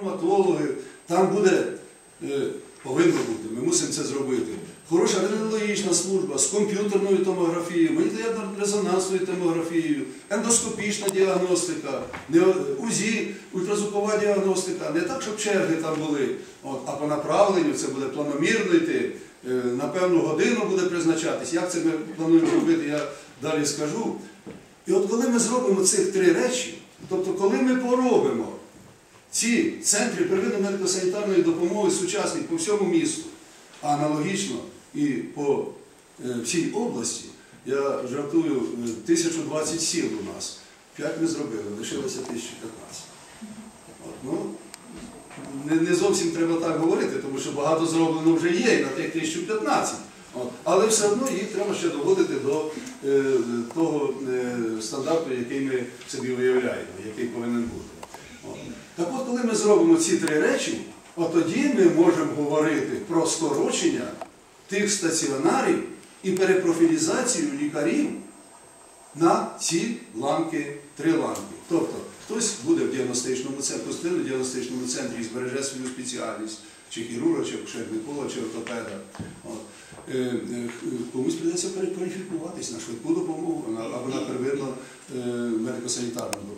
травматологи, там буде, е, повинно бути, ми мусимо це зробити. Хороша рентгенологічна служба з комп'ютерною томографією, магнітно-резонансною томографією, ендоскопічна діагностика, УЗІ, ультразвукова діагностика. Не так, щоб черги там були, а по направленню це буде планомірно йти. Е, На певну годину буде призначатись. Як це ми плануємо робити, я далі скажу. І от коли ми зробимо цих три речі, тобто коли ми поробимо ці центри первинної медико-санітарної допомоги сучасні по всьому місту, аналогічно і по е, всій області, я жартую, е, 1020 сіл у нас. П'ять ми зробили, лишилося 1015. От, ну, не, зовсім треба так говорити, тому що багато зроблено вже є і на тих 1015. От. Але все одно їх треба ще доводити до е, того е, стандарту, який ми собі уявляємо, який повинен бути. Коли ми зробимо ці три речі, от тоді ми можемо говорити про скорочення тих стаціонарів і перепрофілізацію лікарів на ці ланки, три ланки. Тобто хтось буде в діагностичному центрі, позитивно діагностичному центрі і збереже свою спеціальність, чи хірурга, чи акушер-гінеколога, чи ортопеда. Е, е, Комусь прийдеться перекваліфікуватись на швидку допомогу або на первинну е, медико-санітарну допомогу.